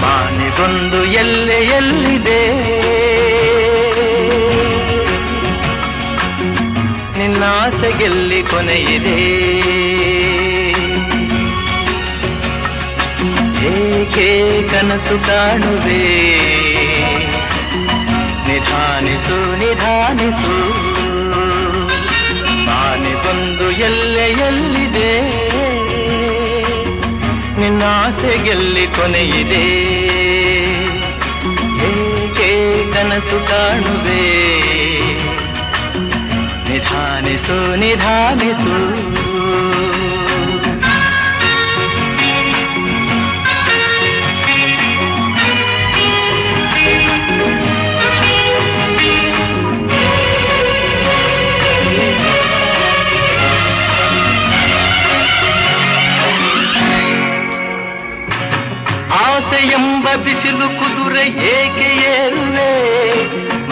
ಬಾನಿಗೊಂದು ಎಲ್ಲೆಯಲ್ಲಿದೆ ಎಲ್ಲೆ ಕೊನೆಯಿದೆ ಏಕೆ ಕನಸು ಕಾಣುವೆ ನಿಧಾನಿಸು ನಿಧಾನಿಸು. ಮಾನಿಗೊಂದು ಎಲ್ಲೆ ಎಲ್ಲಿದೆ? ನಿನ್ನಾಸೆಗೆಲ್ಲಿ ಕೊನೆಯಿದೆ ಏಕೆ ಕನಸು ಕಾಣುವೆ निधान सो निधान सो ಆಸೆಯೆಂಬ ಬಿಸಿಲು ಕುದುರೆ ಏಕೆ ಏರುವೆ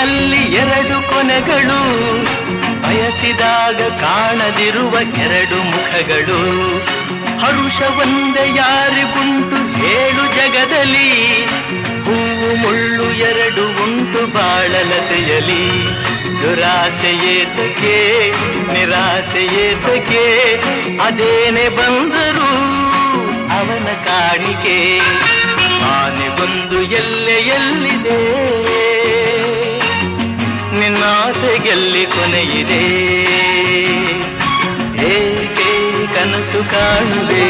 ಬಾಳಿನಲ್ಲಿ ಎರಡು ಕೊನೆಗಳು. ಬಯಸಿದಾಗ ಕಾಣದಿರುವ ಎರಡು ಮುಖಗಳು. ಹರುಷ ಒಂದೇ ಯಾರಿಗುಂಟು ಏಳು ಜಗದಲ್ಲಿ. ಹೂವು ಮುಳ್ಳು ಎರಡು ಉಂಟು ಬಾಳಲತೆಯಲಿ. ದುರಾಸೆಯೇತಕ್ಕೆ, ನಿರಾಸೆಯೇತಕ್ಕೆ ಅದೇನೆ ಬಂದರು ಅವನ ಕಾಣಿಕೆ. ಬಂದು ಎಲ್ಲೆ ಎಲ್ಲಿದೆ ನಿನ್ನಾಸೆಗೆಲ್ಲಿ ಕೊನೆಯಿದೆ ಏಕೆ ಕನಸು ಕಾಣುವೆ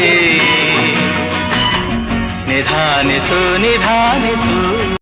ನಿಧಾನಿಸು ನಿಧಾನಿಸು